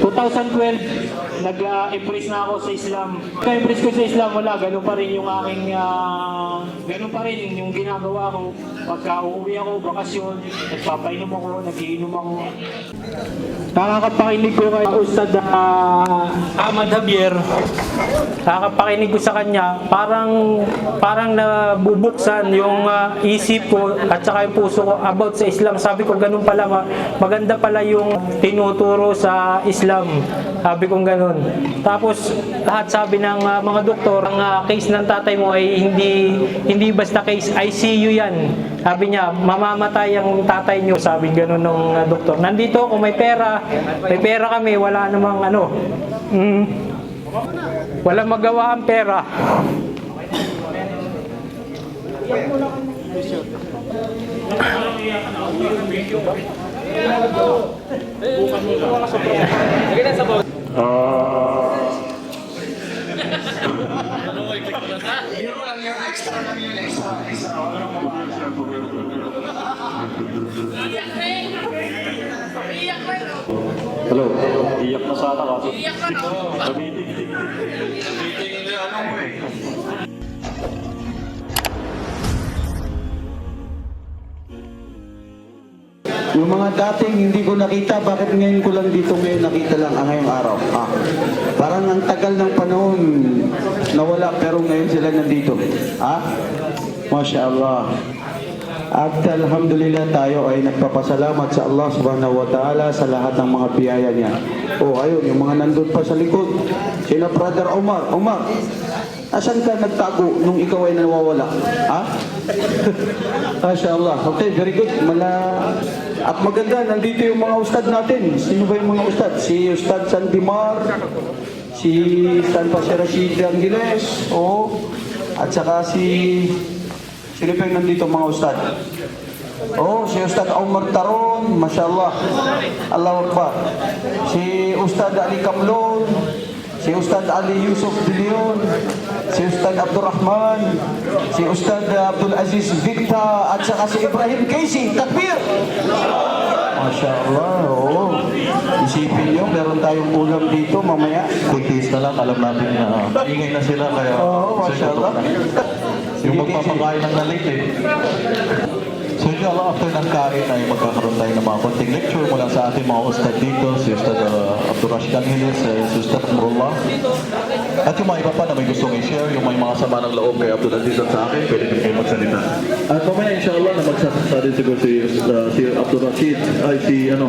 2012, nag-impress na ako sa Islam. Nag-impress ko sa Islam, wala. Ganun pa rin yung aking, ah, ganun pa rin yung ginagawa ko. Pagka uuwi ako, bakasyon, nagpapainom ako, nagiinom ako. Nakakapakinig ko kay Ustad ah, Ahmad Javier. Nakakapakinig ko sa kanya, parang parang nabubuksan yung ah, isip ko at saka yung puso ko about sa Islam. Sabi ko ganun pala, ma- maganda pala yung tinuturo sa Islam. Sabi ko ganun. Tapos lahat sabi ng ah, mga doktor, ang ah, case ng tatay mo ay hindi hindi basta case, ICU yan. Sabi niya, mamamatay ang tatay niyo, sabi ganun ng ah, doktor. Nandito kung may pera, may pera kami, wala namang ano. Mm, wala magawa ang pera. Hello? Iyak na sana kaso. Ah. Iyak ka na. Yung mga dating hindi ko nakita, bakit ngayon ko lang dito ngayon nakita lang ang ngayong araw? Ah, parang ang tagal ng panahon nawala pero ngayon sila nandito. Ha? Masya Allah. At alhamdulillah tayo ay nagpapasalamat sa Allah subhanahu wa ta'ala sa lahat ng mga biyaya niya. Oh, ayun, yung mga nandun pa sa likod. Sina Brother Omar. Omar, asan ka nagtago nung ikaw ay nawawala? Ha? Masya Allah. Okay, very good. Mala... At maganda, nandito yung mga ustad natin. Sino ba yung mga ustad? Si Ustad Sandimar, si Stan pa si Rashid Angeles, oh, at saka si... Sino pa yung nandito mga ustad? Oh, si Ustad Omar Taron, Masya Allah. Allahu Akbar. Si Ustad Ali Kamlon, si Ustad Ali Yusuf De Leon, si Ustad Abdurrahman, si Ustad Abdul Aziz Victa, at saka si Ibrahim Casey. Takbir! Masya Allah, oo. Isipin nyo, meron tayong ulam dito mamaya. Kuntis na lang, alam natin na ingay na sila kaya Oo, Masya Allah. yung magpapakain ng nalit eh. So inshallah after ng kain ay magkakaroon tayo ng mga konting lecture mula sa ating mga ustad dito, si Ustad uh, Abdul Rashid Angeles, eh, si Ustad Amrullah. At yung mga iba pa na may gustong i-share, yung may mga sama ng loob kay Abdul Aziz at sa akin, pwede din kayo magsalita. At mamaya inshallah na magsasalita din siguro si, uh, si Abdul Rashid, ay si ano,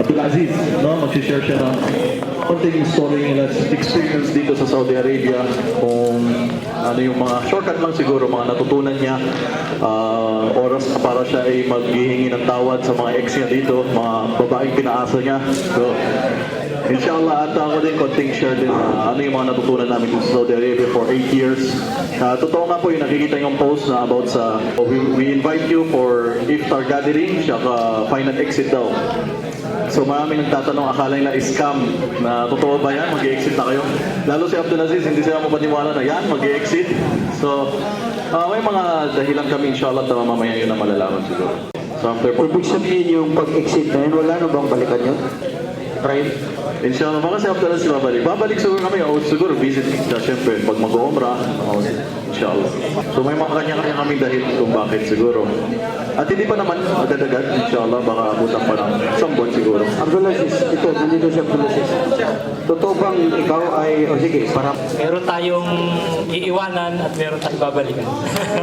Abdul Aziz, no? Mag-share siya ng konting story nila, experience dito sa Saudi Arabia, kung ano yung mga shortcut lang siguro, mga natutunan niya, ah, oras para siya ay maghihingi ng tawad sa mga ex niya dito, mga babaeng pinaasa niya. So, Inshallah, at ako din konting share din ah, ano yung mga natutunan namin sa Saudi Arabia for 8 years. Ah, totoo nga po yung nakikita yung post na about sa, we, we invite you for iftar gathering, saka final exit daw. So marami nagtatanong, akala nila scam na totoo ba yan? Mag-exit na kayo? Lalo si Abdulaziz, hindi sila mapaniwala na yan, mag-exit. So ah, may mga dahilan kami inshallah na mamaya yun na malalaman siguro. So after Ibig sabihin yung pag-exit na yun, wala na bang balikan yun? Right? Inshallah mga si Abdulaziz babalik. Babalik siguro kami, o siguro visit siya syempre pag mag-umrah. o, Inshallah. So may mga kanya-kanya kami dahil kung bakit siguro. At hindi pa naman agad-agad, inshallah, baka abutan pa ng isang buwan siguro. Abdulaziz, ito, nandito si Abdulaziz. Totoo bang ikaw ay, o sige, para... Meron tayong iiwanan at meron tayong babalikan.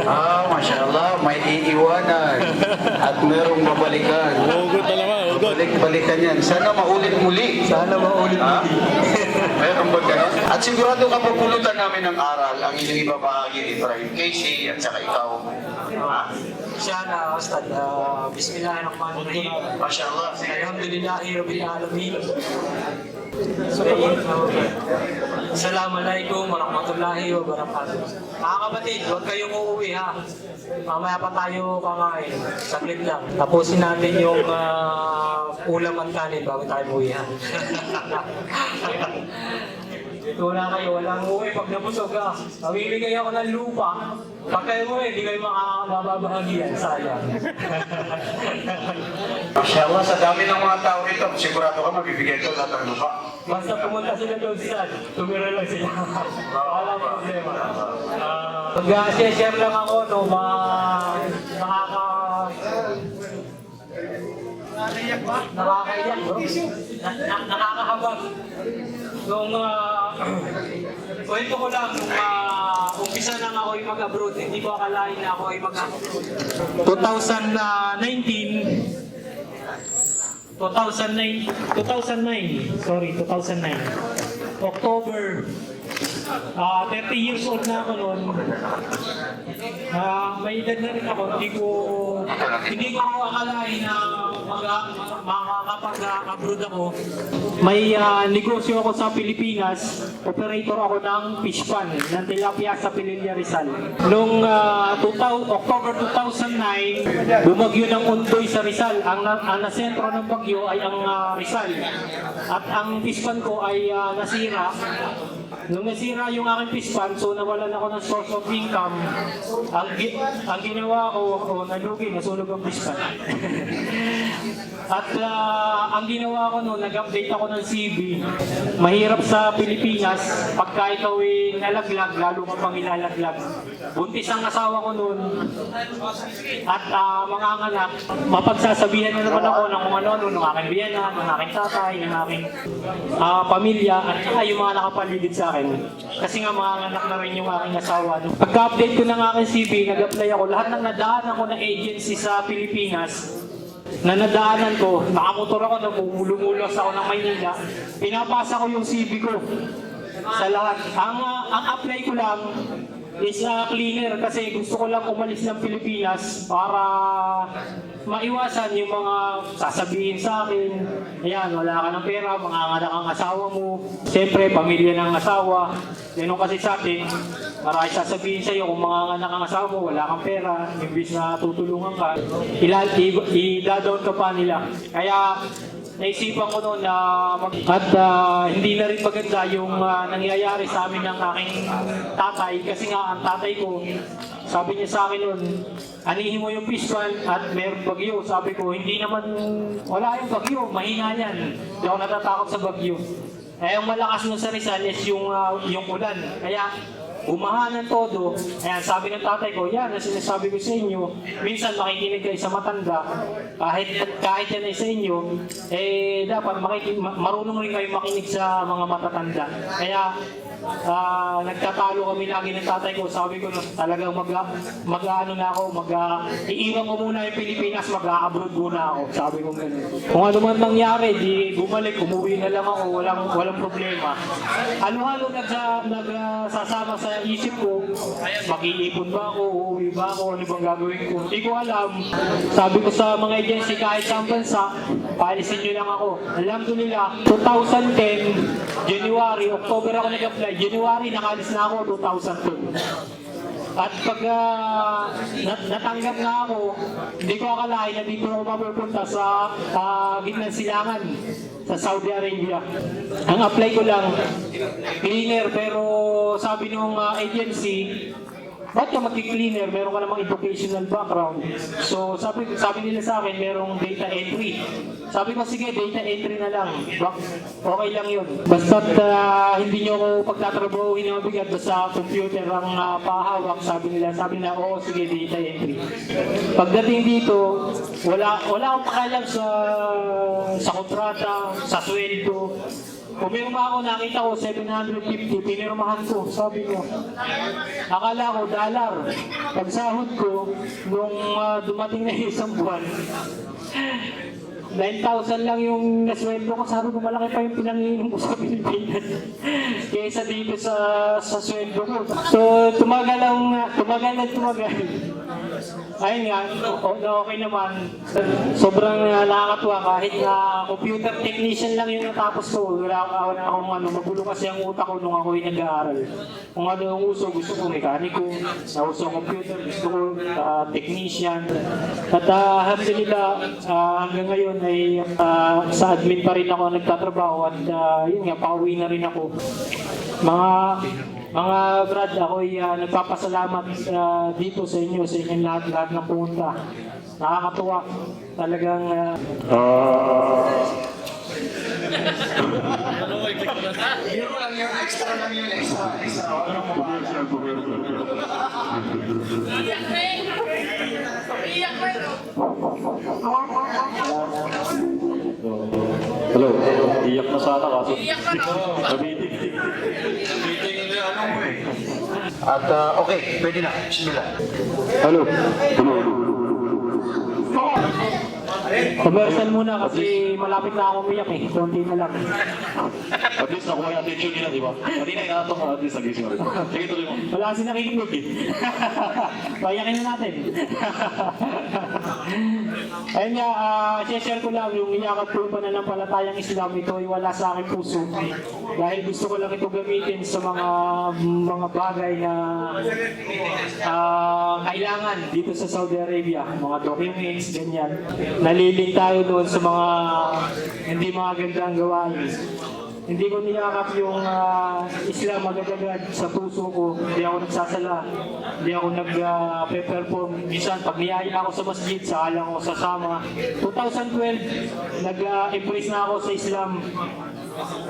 Ah, Masya Allah, may iiwanan at merong babalikan. Hugot na naman, Balik-balikan yan. Sana maulit muli. Sana maulit muli. Meron ba ganun? At sigurado kapupulutan namin ng aral ang inyong ibabahagi Ibrahim Casey at saka ikaw. Siya na, Ustad. Uh, Bismillahirrahmanirrahim. Masya Allah. Alhamdulillahi Rabbil Alamin. Assalamualaikum warahmatullahi wabarakatuh. Mga kapatid, huwag kayong uuwi ha. Mamaya pa tayo kakain. Saglit lang. Tapusin natin yung uh, ulam at kanin bago tayo umuwi ha. Wala kayo, walang uwi. Pag nabusog ka, mamimigay ako ng lupa. Pag kayo umuwi, hindi kayo maka, mababahagian, sayang. Siya nga, sa dami ng mga tao rito, sigurado ka mabibigay ito lahat ng lupa. Basta pumunta sila doon sa tumira lang sila. Wala problema. Ah, Mag-share lang ako, no, mga nakaka... Nakakaiyak, bro. Na, na, nakakahabag. Nung, ah, kwento ko lang, nung ah, umpisa lang ako yung mag-abroad, hindi ko akalain na ako ay mag-abroad. 2019, 2009, 2009, sorry, 2009. October, ah 30 years old na ako noon. Ah, may edad na rin ako, hindi ko hindi ko akalain na makakapag-abroad ako. May ah, negosyo ako sa Pilipinas, operator ako ng fish pan, ng tilapia sa Pililla Rizal. Noong ah, 2000, October 2009, bumagyo ng undoy sa Rizal. Ang, ang nasentro ng bagyo ay ang ah, Rizal. At ang fish pan ko ay ah, nasira. Nung nasira yung aking fish so nawalan ako ng source of income. Ang, gi- ang ginawa ko, o nalugi, nasunog ang fish pan. At ah, ang ginawa ko noon, nag-update ako ng CV. Mahirap sa Pilipinas, pagka ikaw ay nalaglag, lalo ka pang ilalaglag. Buntis ang asawa ko noon. At ah, mga anak, mapagsasabihan na naman ako ng kung ano-ano, ng aking biyana, ng aking tatay, ng aking ah, pamilya, at saka yung mga nakapaligid sa akin. Kasi nga mga anak na rin yung aking asawa. No? Pagka-update ko ng aking CV, nag-apply ako. Lahat ng nadaan ako ng agency sa Pilipinas, na nadaanan ko, nakamotor ako, namumulumulos ako ng Maynila, pinapasa ko yung CV ko sa lahat. Ang, ah, ang apply ko lang is ah, cleaner kasi gusto ko lang umalis ng Pilipinas para maiwasan yung mga sasabihin sa akin, ayan, wala ka ng pera, mga anak ang asawa mo, siyempre, pamilya ng asawa, ganun kasi sa atin, marami sasabihin sa iyo kung mga anak ang asawa mo, wala kang pera, imbis na tutulungan ka, ila, i- i-down ka pa nila. Kaya, naisipan ko noon na mag- at ah, hindi na rin maganda yung ah, nangyayari sa amin ng aking tatay. Kasi nga ang tatay ko sabi niya sa akin noon anihin mo yung pispan at meron bagyo. Sabi ko hindi naman wala yung bagyo mahina yan. Hindi ako natatakot sa bagyo. Eh ang malakas mo sa Rizal is yung, ah, yung ulan. Kaya Umahanan todo. Ayan, sabi ng tatay ko, yan ang sinasabi ko sa inyo. Minsan makikinig kayo sa matanda. Kahit, kahit yan ay sa inyo, eh dapat makikinig, marunong rin kayo makinig sa mga matatanda. Kaya ah, nagtatalo kami lagi ng tatay ko. Sabi ko, talagang mag, mag ano na ako, mag, iiwan ko muna yung Pilipinas, mag-abroad muna ako. Sabi ko gano'n. Kung ano man mangyari, di bumalik, umuwi na lang ako, walang, walang problema. Halo-halo nagsa, nagsasama sa isip ko, mag-iipon ba ako, uuwi ba ako, ano bang gagawin ko. Hindi ko alam. Sabi ko sa mga agency kahit sa bansa, paalisin nyo lang ako. Alhamdulillah, 2010, January, October ako nag-apply. January, nakalis na ako, 2012. At pag ah, nat- natanggap nga ako, hindi ko akalain na dito ako mapupunta sa ah, gitnang silangan sa Saudi Arabia. Ang apply ko lang, cleaner, pero sabi nung ah, agency, ba't ka magki-cleaner? Meron ka namang educational background. So sabi, sabi nila sa akin, merong data entry. Sabi ko, sige, data entry na lang. Okay lang yun. Basta hindi nyo ako pagtatrabahuin na mabigat, basta computer ang ah, pahawak, sabi nila. Sabi nila, oo, sige, data entry. Pagdating dito, wala, wala akong pakialam sa, sa kontrata, sa sweldo. Pumirma ako, nakita ko 750, pinirmahan ko, sabi ko. Akala ko dollar. Pagsahod ko, nung ah, dumating na isang buwan, 9,000 lang yung nasweldo ko. Sabi ko, malaki pa yung pinanginom ko sa Pilipinas. Kaysa dito sa sa sweldo ko. So, tumagal ang, tumagal na tumagal. Ayun nga, okay naman. Sobrang uh, nakakatuwa kahit na computer technician lang yung natapos ko. Wala ako na akong ano, magulo kasi ang utak ko nung ako yung nag-aaral. Kung ano yung uso, gusto ko mekaniko, sa uso computer, gusto ko ah, technician. At uh, alhamdulillah, ah, hanggang ngayon ay ah, sa admin pa rin ako nagtatrabaho at ah, yun nga, pauwi na rin ako. Mga Mga Brad, ako'y ah, nagpapasalamat ah, dito sa inyo, sa inyong lahat-lahat na pumunta. Nakakatuwa. Talagang Biro lang yun, extra lang yun, extra, extra. Ano mo ba? Hello, iyak na sana kaso. Nabitig. Meeting yung ano mo eh. At ah, okay, pwede na. Bismillah. Hello. Commercial muna kasi malapit na ako umiyak eh. Konti na lang. At least nakuha yung attention nila, di ba? Kanina inaatong ka, at least nagising rin. Sige, tuloy mo. Wala kasi nakikinig eh. Payakin na natin. Ayun nga, uh, share ko lang yung iyakap ko pa na ng palatayang Islam. Ito ay wala sa aking puso. Dahil gusto ko lang ito gamitin sa mga mga bagay na ah, kailangan dito sa Saudi Arabia. Mga documents, ganyan. Naliling tayo doon sa mga hindi mga gandang gawain. Hindi ko niyakap yung ah, Islam agad-agad sa puso ko. Hindi ako nagsasala. Hindi ako nag-perform. Minsan, pag niyaya ako sa masjid, sa alang ako sasama. 2012, nag-embrace na ako sa Islam.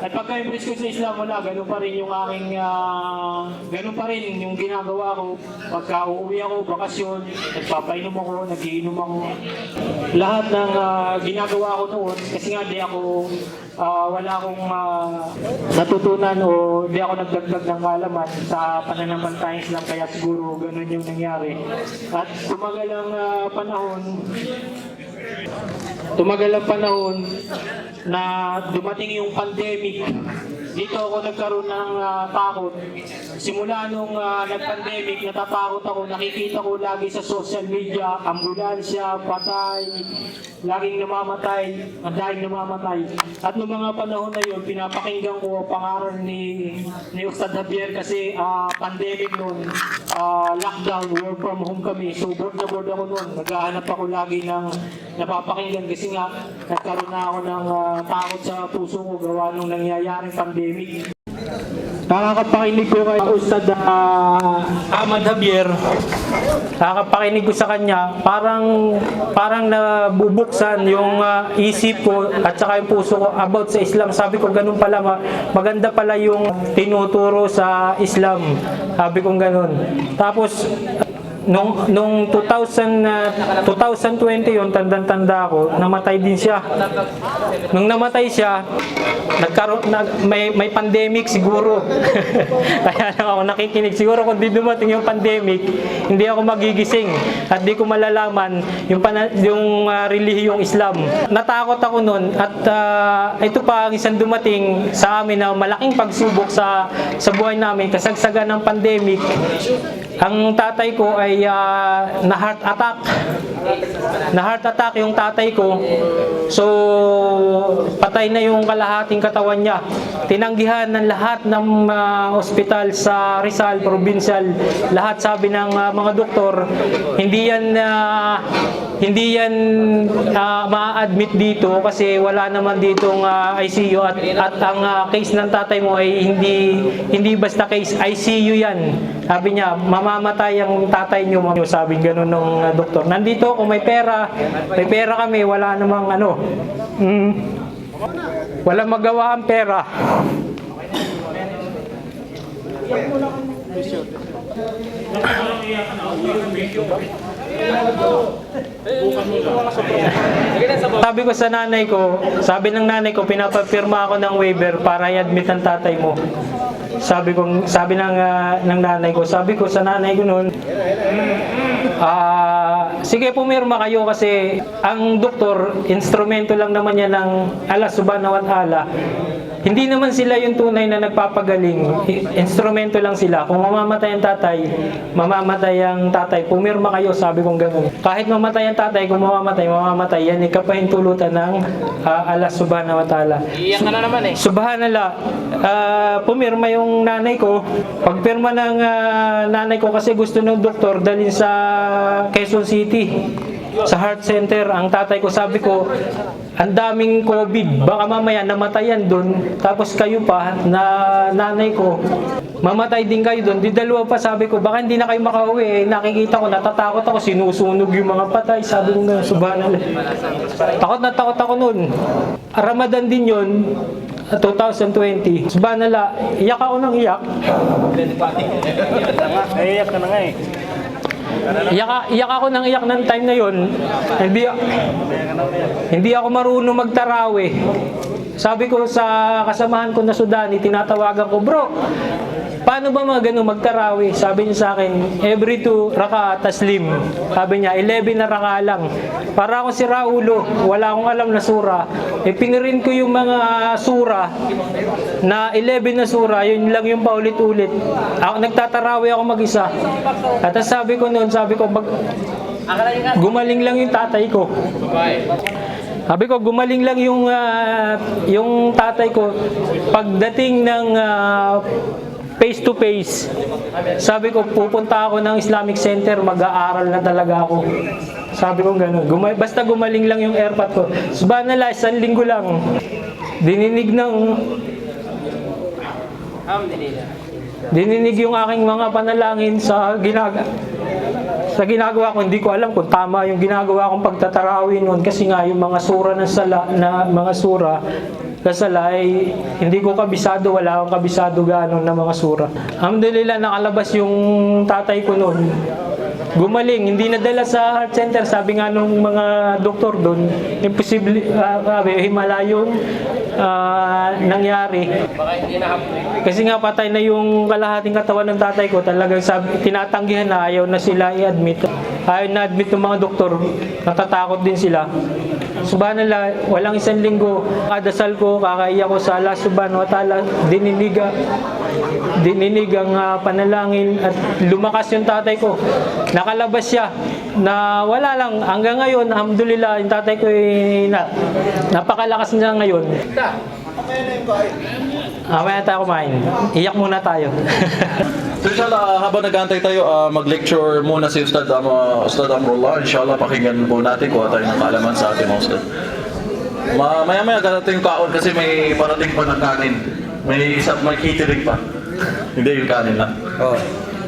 At pagka-embrace ko sa Islam, wala, ganun pa rin yung aking, ah, ganun pa rin yung ginagawa ko. Pagka uuwi ako, bakasyon, nagpapainom ako, nagiinom ako. Lahat ng ah, ginagawa ko noon, kasi nga di ako, ah, wala akong ah, natutunan o di ako nagdagdag ng kalaman sa pananampalatayang Islam, kaya siguro ganun yung nangyari. At tumagal ang ah, panahon, tumagal ang panahon na dumating yung pandemic. Dito ako nagkaroon ng ah, takot. Simula nung ah, nag-pandemic, natatakot ako. Nakikita ko lagi sa social media, ambulansya, patay, laging namamatay, dahil namamatay. At noong mga panahon na yun, pinapakinggan ko ang pangaral ni, ni Ustad Javier kasi ah, pandemic noon, ah, lockdown, work from home kami. So bored na bored ako noon. Naghahanap ako lagi ng napapakinggan kasi nga nagkaroon na ako ng ah, takot sa puso ko gawa nung nangyayaring pandemic. Nakakapakinig ko kay Ustad ah, Ahmad Javier. Nakakapakinig ko sa kanya, parang parang nabubuksan yung ah, isip ko at saka yung puso ko about sa Islam. Sabi ko ganun pala, ma- maganda pala yung tinuturo sa Islam. Sabi ko ganun. Tapos nung nung 2000 na 2020 yun tandang-tanda ako namatay din siya. Nung namatay siya nagkaroon nag, may may pandemic siguro. Kaya lang ako nakikinig. Siguro kung di dumating yung pandemic hindi ako magigising at di ko malalaman yung pana, yung ah, relihiyong Islam. Natakot ako noon at ah, ito pa ang isang dumating sa amin na malaking pagsubok sa sa buhay namin kasagsagan ng pandemic ang tatay ko ay ah, na heart attack. Na heart attack yung tatay ko. So, patay na yung kalahating katawan niya. Tinanggihan ng lahat ng ah, ospital sa Rizal, provincial. Lahat sabi ng ah, mga doktor, hindi yan ah, hindi yan ah, ma-admit dito kasi wala naman ditong ah, ICU at at ang ah, case ng tatay mo ay hindi hindi basta case ICU yan. Sabi niya, mamamatay ang tatay niyo, sabi gano'n ng ah, doktor. Nandito kung may pera, may pera kami, wala namang ano. Mm, wala magawa ang pera. Sabi ko sa nanay ko, sabi ng nanay ko, pinapapirma ako ng waiver para i-admit ang tatay mo. Sabi ko, sabi ng, ah, ng nanay ko, sabi ko sa nanay ko noon, ah, sige pumirma kayo kasi ang doktor, instrumento lang naman yan ng Allah subhanahu wa. Hindi naman sila yung tunay na nagpapagaling. Instrumento lang sila. Kung mamamatay ang tatay, mamamatay ang tatay. Pumirma kayo, sabi kong ganun. Kahit mamatay ang tatay, kung mamamatay, mamamatay. Yan, ikapahintulutan ng ah, Allah subhanahu wa ta'ala. Iyak na naman eh. Subhanallah, ah, pumirma yung nanay ko. Pagpirma ng ah, nanay ko kasi gusto ng doktor dalhin sa Quezon City. Sa heart center. Ang tatay ko sabi ko, ang daming COVID. Baka mamaya namatayan doon. Tapos kayo pa, na nanay ko, mamatay din kayo doon. Di dalawa pa sabi ko, baka hindi na kayo makauwi. Eh, nakikita ko, natatakot ako, sinusunog yung mga patay. Sabi ko nga, subhanallah. Takot na takot ako noon. Ramadan din yun, 2020. Subhanallah, iyak ako ng iyak. Naiiyak ka na nga eh. Iyak, iyak ako ng iyak ng time na yon. Hindi, hindi ako marunong magtarawe. Sabi ko sa kasamahan ko na Sudani, tinatawagan ko, bro, paano ba mga ganun magtarawe? Sabi niya sa akin, every two raka taslim. Sabi niya, 11 na raka lang. Para ako si Raulo, wala akong alam na sura. E pinirin ko yung mga sura na 11 na sura, yun lang yung paulit-ulit. Ako, nagtatarawe ako mag-isa. At sabi ko noon, sabi ko, pag, gumaling lang yung tatay ko. Sabi ko, gumaling lang yung, ah, yung tatay ko pagdating ng ah, face to face. Sabi ko, pupunta ako ng Islamic Center, mag-aaral na talaga ako. Sabi ko gano'n. Guma- basta gumaling lang yung airpot ko. Subhanallah, isang linggo lang. Dininig ng Dininig yung aking mga panalangin sa ginag sa ginagawa ko, hindi ko alam kung tama yung ginagawa kong pagtatarawin noon kasi nga yung mga sura ng sala, na mga sura kasala ay hindi ko kabisado, wala akong kabisado gano'n na mga sura. Alhamdulillah, nakalabas yung tatay ko noon. Gumaling, hindi nadala sa heart center. Sabi nga nung mga doktor doon, imposible, uh, himala yung ah, nangyari. Kasi nga patay na yung kalahating katawan ng tatay ko, talagang sabi, tinatanggihan na ayaw na sila i-admit. Ayaw na admit ng mga doktor, natatakot din sila. Subhanallah, walang isang linggo, kadasal ko, kakaiyak ko sa Allah subhanahu wa ta'ala, dininig, dininig ang ah, panalangin at lumakas yung tatay ko. Nakalabas siya na wala lang, hanggang ngayon, alhamdulillah, yung tatay ko ay na, napakalakas niya ngayon. Mamaya tayo kumain. Iyak muna tayo. So inshallah, habang nag-aantay tayo, ah, mag-lecture muna si Ustad, um, Ustad Amrullah. Inshallah, pakinggan po natin kung tayo ng kaalaman sa ating Ustad. Ma maya-maya ganatin yung kaon kasi may parating pa ng kanin. May isa, may catering pa. Hindi yung kanin lang. Oh.